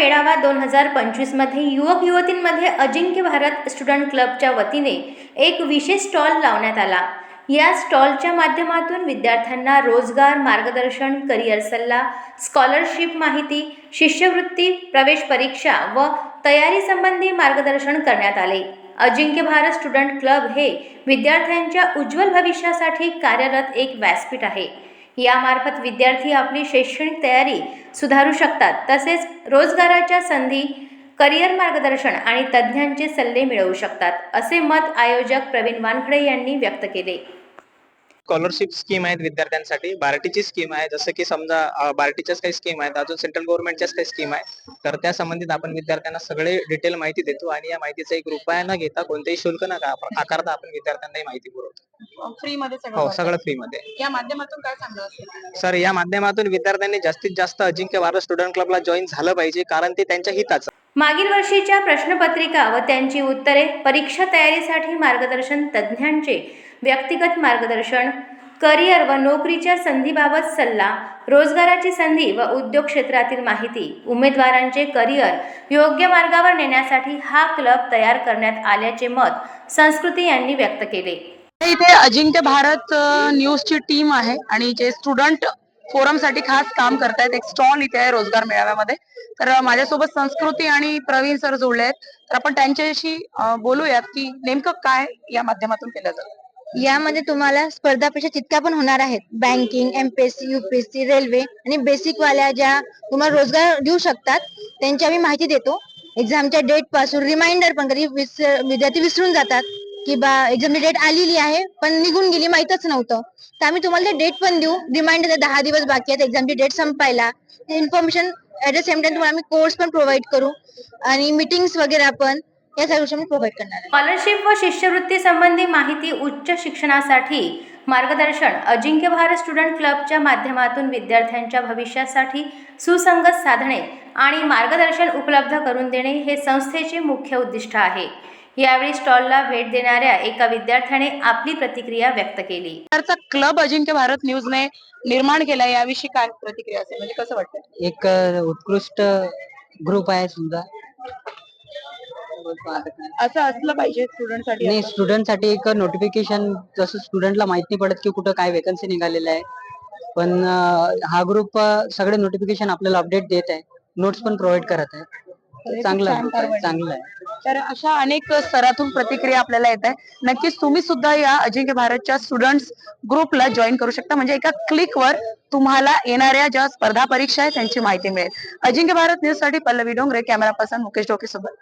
मेळावा दोन हजार पंचवीसमध्ये युवक युवतींमध्ये अजिंक्य भारत स्टुडंट क्लबच्या वतीने एक विशेष स्टॉल लावण्यात आला. या स्टॉलच्या माध्यमातून विद्यार्थ्यांना रोजगार मार्गदर्शन करिअर सल्ला स्कॉलरशिप माहिती शिष्यवृत्ती प्रवेश परीक्षा व तयारीसंबंधी मार्गदर्शन करण्यात आले. अजिंक्य भारत स्टुडंट क्लब हे विद्यार्थ्यांच्या उज्ज्वल भविष्यासाठी कार्यरत एक व्यासपीठ आहे. यामार्फत विद्यार्थी आपली शैक्षणिक तयारी सुधारू शकतात. तसेच रोजगाराच्या संधी करिअर मार्गदर्शन आणि तज्ज्ञांचे सल्ले मिळवू शकतात असे मत आयोजक प्रवीण वानखडे यांनी व्यक्त केले. स्कॉलरशिप स्कीम आहेत विद्यार्थ्यांसाठी. बार्टीची स्कीम आहे. जसं की समजा बार्टीच्याच काही स्कीम आहेत अजून सेंट्रल गव्हर्नमेंटच्याच काही स्कीम आहे तर त्या संबंधित आपण विद्यार्थ्यांना सगळे डिटेल माहिती देतो आणि या माहितीचा एक रुपया न घेता कोणतेही शुल्क न का- आकारता आपण विद्यार्थ्यांना ही माहिती पुरवतो. फ्री मध्ये सगळं हो. सगळं फ्री मध्ये या माध्यमातून काय सांगणार सर या माध्यमातून विद्यार्थ्यांनी जास्तीत जास्त अजिंक्य भारत स्टुडंट क्लबला जॉईन झालं पाहिजे कारण ते त्यांच्या हिताचं मागील वर्षीच्या प्रश्नपत्रिका व त्यांची उत्तरे परीक्षा तयारीसाठी मार्गदर्शन तज्ज्ञांचे व्यक्तिगत मार्गदर्शन करिअर व नोकरीच्या संधीबाबत सल्ला रोजगाराची संधी व उद्योग क्षेत्रातील माहिती उमेदवारांचे करिअर योग्य मार्गावर नेण्यासाठी हा क्लब तयार करण्यात आल्याचे मत संस्कृती यांनी व्यक्त केले. इथे अजिंक्य भारत न्यूजची टीम आहे आणि जे स्टुडंट फोरमसाठी खास काम करतायत. एक स्टॉल इथे आहे रोजगार मेळाव्यामध्ये. तर माझ्यासोबत संस्कृती आणि प्रवीण सर जोडले आहेत. तर आपण त्यांच्याशी बोलूयात की नेमकं काय या माध्यमातून केलं जातं? यामध्ये तुम्हाला स्पर्धा परीक्षा जितक्या पण होणार आहेत. बँकिंग एमपीएससी युपीएससी रेल्वे आणि बेसिक वाल्या ज्या तुम्हाला रोजगार देऊ शकतात त्यांची आम्ही माहिती देतो. एक्झामच्या डेटपासून रिमाइंडर पण कधी विद्यार्थी विसरून जातात. की बा एक्झामची डेट आलेली आहे पण निघून गेली माहीतच नव्हतं. तर आम्ही तुम्हाला डेट पण देऊ. रिमाइंडर दहा दिवस बाकी आहेत एक्झामची डेट संपायला. ते information at the same time तुम्हाला आम्ही कोर्स पण प्रोव्हाइड करू. आणि मीटिंग्स वगैरे आपण या सगळ्या गोष्टी प्रोव्हाइड करणार स्कॉलरशिप व शिष्यवृत्ती संबंधी माहिती उच्च शिक्षणासाठी मार्गदर्शन अजिंक्य भारत स्टुडंट क्लबच्या माध्यमातून विद्यार्थ्यांच्या भविष्यासाठी सुसंगत साधणे आणि मार्गदर्शन उपलब्ध करून देणे हे संस्थेचे मुख्य उद्दिष्ट आहे. यावेळी स्टॉलला भेट देणाऱ्या एका विद्यार्थ्याने आपली प्रतिक्रिया व्यक्त केली. सरचा क्लब अजिंक्य भारत न्यूजने निर्माण केला याविषयी काय प्रतिक्रिया असेल? म्हणजे कसं वाटतं एक उत्कृष्ट ग्रुप आहे समजा. असं असलं पाहिजे स्टुडंटसाठी आणि असं. स्टुडंटसाठी एक नोटिफिकेशन जसं स्टुडंटला माहीत नाही पडत की कुठं काय वेकन्सी निघालेलं आहे. पण हा ग्रुप सगळे नोटिफिकेशन आपल्याला अपडेट देत आहे. नोट्स पण प्रोव्हाइड करत आहे. चांगलं. चांगलं आहे. तर अशा अनेक स्तरातून प्रतिक्रिया आपल्याला येत आहे. नक्कीच तुम्ही सुद्धा या अजिंक्य भारतच्या स्टुडंट्स ग्रुपला जॉईन करू शकता. म्हणजे एका क्लिकवर तुम्हाला येणाऱ्या ज्या स्पर्धा परीक्षा आहेत त्यांची माहिती मिळेल. अजिंक्य भारत न्यूजसाठी पल्लवी डोंगरे कॅमेरा पर्सन मुकेश डोके सोबत.